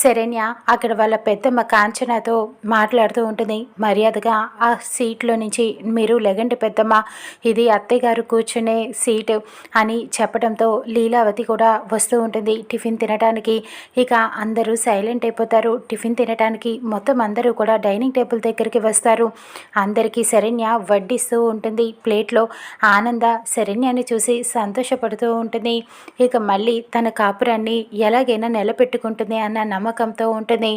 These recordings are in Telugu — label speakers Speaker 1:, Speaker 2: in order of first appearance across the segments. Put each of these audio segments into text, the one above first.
Speaker 1: శరణ్య అక్కడ వాళ్ళ పెద్దమ్మ కాంచనతో మాట్లాడుతూ ఉంటుంది. మర్యాదగా ఆ సీట్లో నుంచి మీరు లెగండి పెద్దమ్మ ఇది అత్తయ్య గారు కూర్చునే సీటు అని చెప్పడంతో లీలావతి కూడా వస్తూ ఉంటుంది. టిఫిన్ తినడానికి ఇక అందరూ సైలెంట్ అయిపోతారు. టిఫిన్ తినడానికి మొత్తం అందరూ కూడా డైనింగ్ టేబుల్ దగ్గరికి వస్తారు. అందరికీ శరణ్య వడ్డిస్తూ ఉంటుంది. ప్లేట్లో ఆనంద శరణ్యాన్ని చూసి సంతోషపడుతూ ఉంటుంది. ఇక మళ్ళీ తన కాపురాన్ని ఎలాగైనా నిలబెట్టుకుంటుంది అన్న నమ్మకంతో ఉంటుంది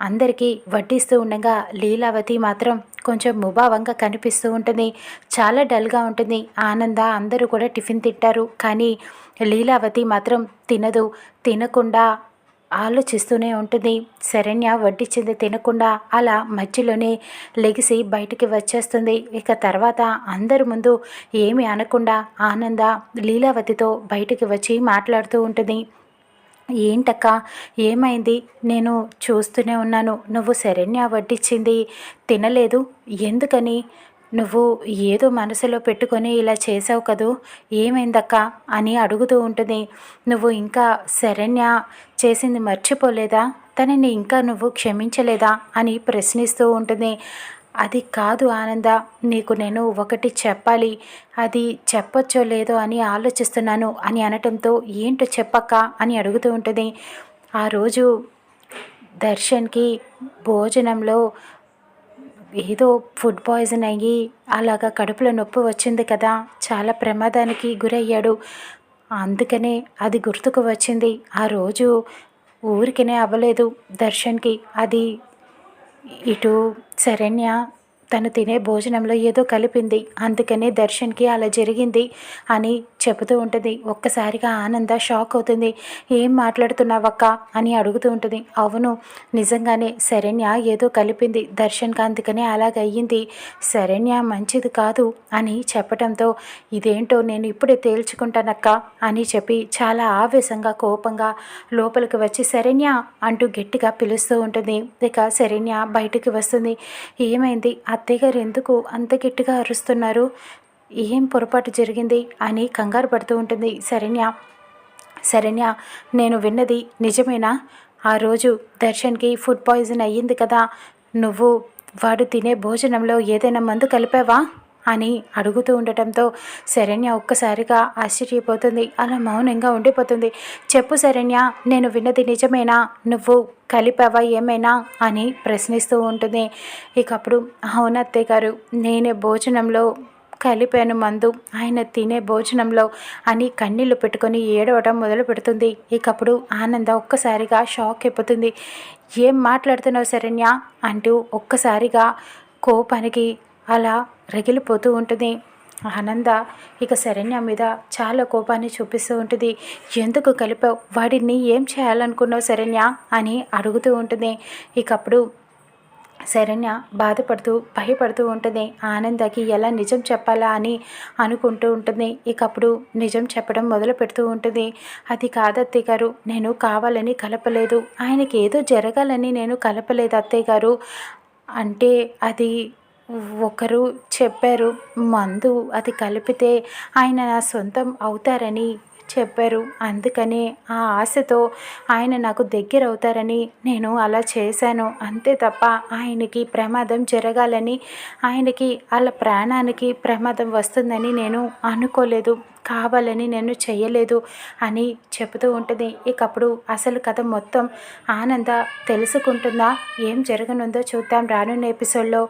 Speaker 1: అందరికీ వడ్డిస్తూ ఉండగా లీలావతి మాత్రం కొంచెం ముభావంగా కనిపిస్తూ ఉంటుంది చాలా డల్గా ఉంటుంది ఆనంద అందరూ కూడా టిఫిన్ తింటారు. కానీ లీలావతి మాత్రం తినదు తినకుండా ఆలోచిస్తూనే ఉంటుంది శరణ్య వడ్డించింది తినకుండా అలా మధ్యలోనే లెగిసి బయటికి వచ్చేస్తుంది. ఇక తర్వాత అందరి ముందు ఏమి అనకుండా ఆనంద లీలావతితో బయటికి వచ్చి మాట్లాడుతూ ఉంటుంది ఏంటక్క? ఏమైంది? నేను చూస్తూనే ఉన్నాను. నువ్వు శరణ్య వడ్డించింది తినలేదు. ఎందుకని? నువ్వు ఏదో మనసులో పెట్టుకొని ఇలా చేసావు కదూ? ఏమైందక్క? అని అడుగుతూ ఉంటుంది. నువ్వు ఇంకా శరణ్య చేసింది మర్చిపోలేదా? తనని ఇంకా నువ్వు క్షమించలేదా? అని ప్రశ్నిస్తూ ఉంటుంది. అది కాదు ఆనంద నీకు నేను ఒకటి చెప్పాలి. అది చెప్పొచ్చో లేదో అని ఆలోచిస్తున్నాను అని అనటంతో ఏంటో చెప్పక్క అని అడుగుతూ ఉంటుంది. ఆ రోజు దర్శన్కి భోజనంలో ఏదో ఫుడ్ పాయిజన్ అయ్యి అలాగా కడుపులో నొప్పి వచ్చింది కదా చాలా ప్రమాదానికి గురయ్యాడు. అందుకనే అది గుర్తుకు వచ్చింది. ఆ రోజు ఊరికనే అవ్వలేదు దర్శన్కి. అది ఇటు శరణ్య తను తినే భోజనంలో ఏదో కలిపింది. అందుకనే దర్శన్కి అలా జరిగింది అని చెబుతూ ఉంటుంది. ఒక్కసారిగా ఆనంద షాక్ అవుతుంది. ఏం మాట్లాడుతున్నావక్క అని అడుగుతూ ఉంటుంది. అవును నిజంగానే శరణ్య ఏదో కలిపింది. దర్శన్ కాంతికనే అలాగయ్యింది శరణ్య మంచిది కాదు అని చెప్పడంతో ఇదేంటో నేను ఇప్పుడే తేల్చుకుంటానక్క అని చెప్పి చాలా ఆవేశంగా కోపంగా లోపలికి వచ్చి శరణ్య అంటూ గట్టిగా పిలుస్తూ ఉంటుంది. ఇక శరణ్య బయటికి వస్తుంది. ఏమైంది? అత్తయ్య గారు ఎందుకు అంత గట్టిగా అరుస్తున్నారు? ఏం పొరపాటు జరిగింది? అని కంగారు పడుతూ ఉంటుంది శరణ్య. శరణ్య నేను విన్నది నిజమేనా? ఆ రోజు దర్శన్కి ఫుడ్ పాయిజన్ అయ్యింది కదా. నువ్వు వాడు తినే భోజనంలో ఏదైనా మందు కలిపావా? అని అడుగుతూ ఉండటంతో శరణ్య ఒక్కసారిగా ఆశ్చర్యపోతుంది. అలా మౌనంగా ఉండిపోతుంది. చెప్పు శరణ్య నేను విన్నది నిజమేనా? నువ్వు కలిపావా ఏమైనా? అని ప్రశ్నిస్తూ ఉంటుంది. ఇకప్పుడు అవునత్తే గారు నేనే భోజనంలో కలిపాను మందు. ఆయన తినే భోజనంలో అని కన్నీళ్ళు పెట్టుకొని ఏడవడం మొదలు పెడుతుంది. ఇకప్పుడు ఆనంద ఒక్కసారిగా షాక్ అయిపోతుంది. ఏం మాట్లాడుతున్నావు శరణ్య? అంటూ ఒక్కసారిగా కోపానికి అలా రగిలిపోతూ ఉంటుంది. ఆనంద ఇక శరణ్య మీద చాలా కోపాన్ని చూపిస్తూ ఉంటుంది. ఎందుకు కలిపావు? వాడిని ఏం చేయాలనుకున్నావు శరణ్య? అని అడుగుతూ ఉంటుంది. ఇకప్పుడు శరణ్య బాధపడుతూ భయపడుతూ ఉంటుంది. ఆనందకి ఎలా నిజం చెప్పాలా అని అనుకుంటూ ఉంటుంది. ఇకప్పుడు నిజం చెప్పడం మొదలు పెడుతూ ఉంటుంది. అది కాదత్తయ్య గారు నేను కావాలని కలపలేదు. ఆయనకి ఏదో జరగాలని నేను కలపలేదు అత్తయ్య గారు. అంటే అది ఒకరు చెప్పారు. మందు అది కలిపితే ఆయన నా సొంతం అవుతారని చెప్పారు. అందుకనే ఆ ఆశతో ఆయన నాకు దగ్గర అవుతారని నేను అలా చేశాను. అంతే తప్ప ఆయనకి ప్రమాదం జరగాలని ఆయనకి వాళ్ళ ప్రాణానికి ప్రమాదం వస్తుందని నేను అనుకోలేదు. కావాలని నేను చేయలేదు అని చెబుతూ ఉంటుంది. ఇకప్పుడు అసలు కథ మొత్తం ఆనంద తెలుసుకుంటుందా? ఏం జరగనుందో చూద్దాం రానున్న ఎపిసోడ్లో.